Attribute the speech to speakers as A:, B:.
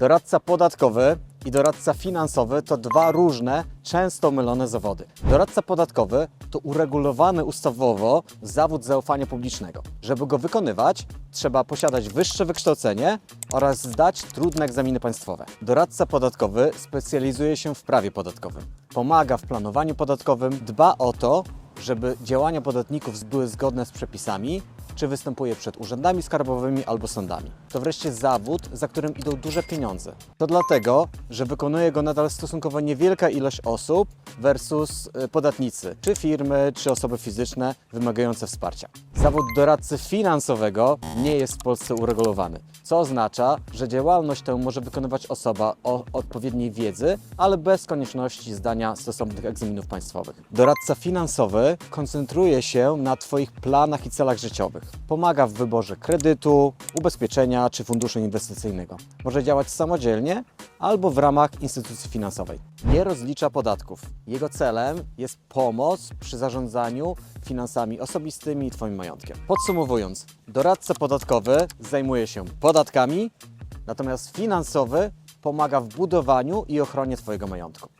A: Doradca podatkowy i doradca finansowy to dwa różne, często mylone zawody. Doradca podatkowy to uregulowany ustawowo zawód zaufania publicznego. Żeby go wykonywać, trzeba posiadać wyższe wykształcenie oraz zdać trudne egzaminy państwowe. Doradca podatkowy specjalizuje się w prawie podatkowym. Pomaga w planowaniu podatkowym, dba o to, żeby działania podatników były zgodne z przepisami, czy występuje przed urzędami skarbowymi albo sądami. To wreszcie zawód, za którym idą duże pieniądze. To dlatego, że wykonuje go nadal stosunkowo niewielka ilość osób versus y, podatnicy, czy firmy, czy osoby fizyczne wymagające wsparcia. Zawód doradcy finansowego nie jest w Polsce uregulowany, co oznacza, że działalność tę może wykonywać osoba o odpowiedniej wiedzy, ale bez konieczności zdania stosownych egzaminów państwowych. Doradca finansowy koncentruje się na Twoich planach i celach życiowych. Pomaga w wyborze kredytu, ubezpieczenia czy funduszu inwestycyjnego. Może działać samodzielnie albo w ramach instytucji finansowej. Nie rozlicza podatków. Jego celem jest pomoc przy zarządzaniu finansami osobistymi i Twoim majątkiem. Podsumowując, doradca podatkowy zajmuje się podatkami, natomiast finansowy pomaga w budowaniu i ochronie Twojego majątku.